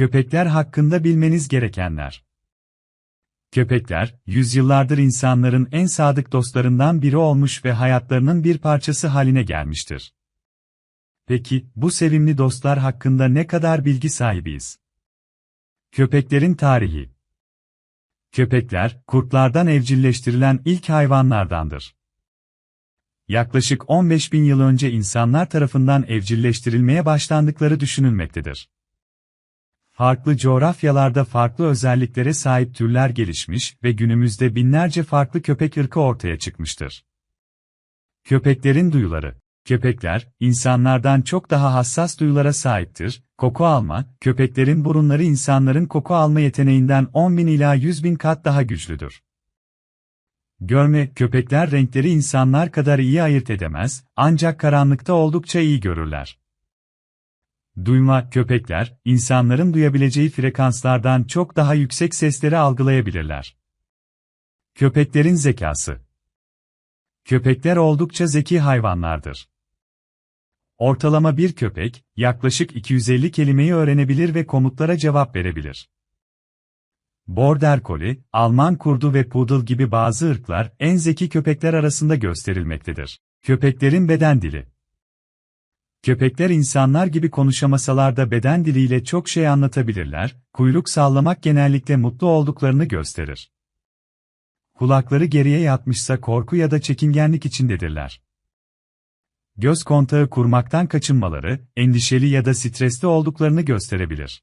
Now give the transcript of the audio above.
Köpekler hakkında bilmeniz gerekenler. Köpekler, yüzyıllardır insanların en sadık dostlarından biri olmuş ve hayatlarının bir parçası haline gelmiştir. Peki, bu sevimli dostlar hakkında ne kadar bilgi sahibiyiz? Köpeklerin tarihi Köpekler, kurtlardan evcilleştirilen ilk hayvanlardandır. Yaklaşık 15 bin yıl önce insanlar tarafından evcilleştirilmeye başlandıkları düşünülmektedir. Farklı coğrafyalarda farklı özelliklere sahip türler gelişmiş ve günümüzde binlerce farklı köpek ırkı ortaya çıkmıştır. Köpeklerin duyuları Köpekler, insanlardan çok daha hassas duyulara sahiptir. Koku alma, köpeklerin burunları insanların koku alma yeteneğinden 10 bin ila 100 bin kat daha güçlüdür. Görme, köpekler renkleri insanlar kadar iyi ayırt edemez, ancak karanlıkta oldukça iyi görürler. Duyma, köpekler, insanların duyabileceği frekanslardan çok daha yüksek sesleri algılayabilirler. Köpeklerin zekası Köpekler oldukça zeki hayvanlardır. Ortalama bir köpek, yaklaşık 250 kelimeyi öğrenebilir ve komutlara cevap verebilir. Border Collie, Alman kurdu ve Poodle gibi bazı ırklar en zeki köpekler arasında gösterilmektedir. Köpeklerin beden dili Köpekler insanlar gibi konuşamasalar da beden diliyle çok şey anlatabilirler, kuyruk sallamak genellikle mutlu olduklarını gösterir. Kulakları geriye yatmışsa korku ya da çekingenlik içindedirler. Göz kontağı kurmaktan kaçınmaları, endişeli ya da stresli olduklarını gösterebilir.